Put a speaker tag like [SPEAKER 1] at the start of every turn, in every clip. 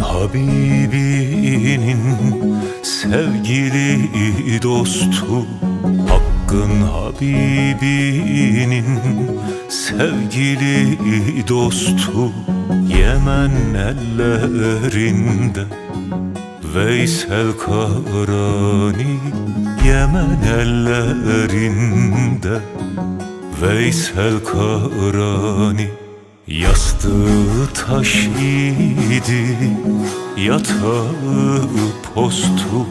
[SPEAKER 1] Habibinin sevgili dostu. Hakkın Habibinin sevgili dostu. Yemen ellerinde Veysel Karani Yemen ellerinde Veysel Karani Yastığı taş idi Yatağı postu.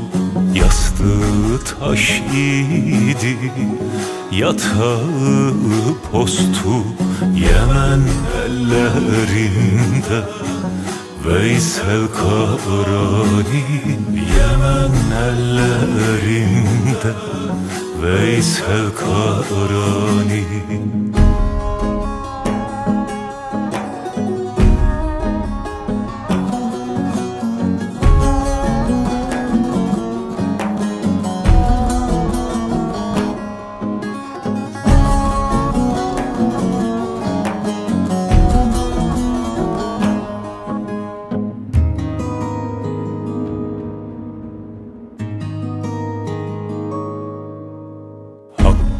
[SPEAKER 1] Yastığı taş idi Yatağı postu. Yemen ellerinde Veysel Karani Yemen ellerinde Veysel Karani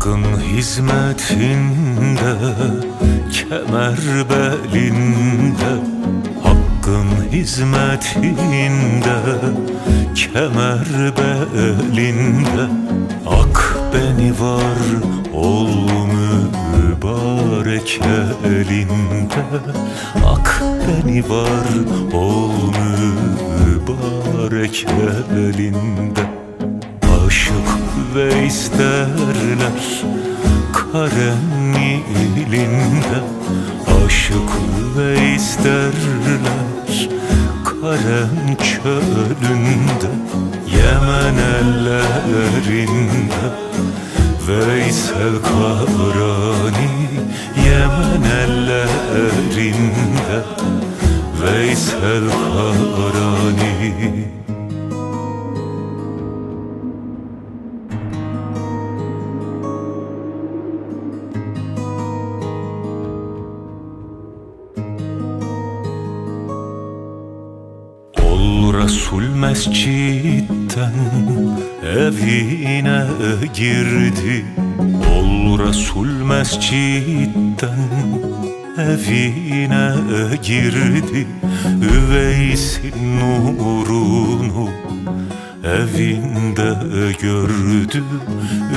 [SPEAKER 1] Hakkın hizmetinde kemer belinde. Hakkın hizmetinde kemer belinde. Ak beni var ol mübarek elinde. Ak beni var ol mübarek elinde Aşık ve isterler Karen ilinde Aşık ve isterler Karen çölünde Yemen ellerinde. Veysel Karani Yemen ellerinde. Veysel Karani Resul mescitten evine girdi. Ol Resul mescitten evine girdi. Üveysin nurunu evinde gördü.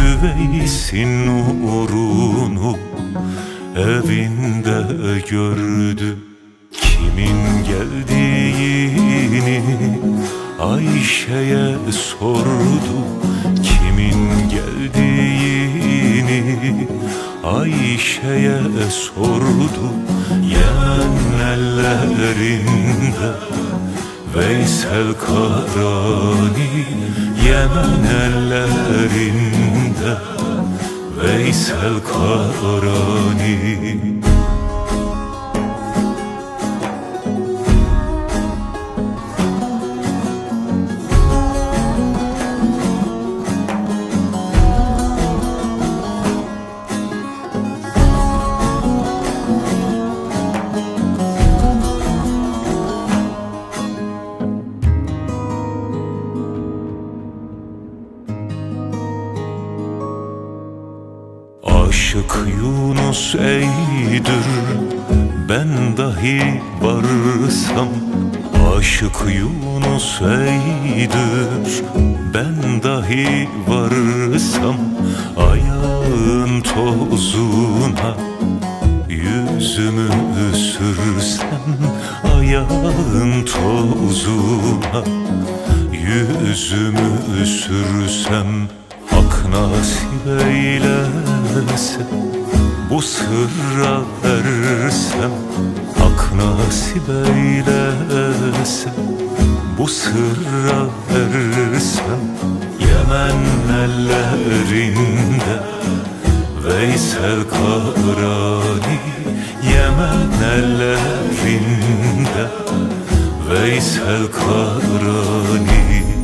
[SPEAKER 1] Üveysin nurunu evinde gördü. Kimin geldiğini Ayşe'ye sordu Kimin geldiğini. Ayşe'ye sordu Yemen ellerinde Veysel Karani Yemen ellerinde Veysel Karani Aşık Yunus eydir Ben dahi varsam Aşık Yunus eydir Ben dahi varsam Ayağın tozuna Yüzümü sürsem Ayağın tozuna Yüzümü sürsem. Hak nasip eylese Bu sırra ersem Hak nasip eylese Bu sırra ersem Yemen ellerinde Veysel Karani Yemen ellerinde Veysel Karani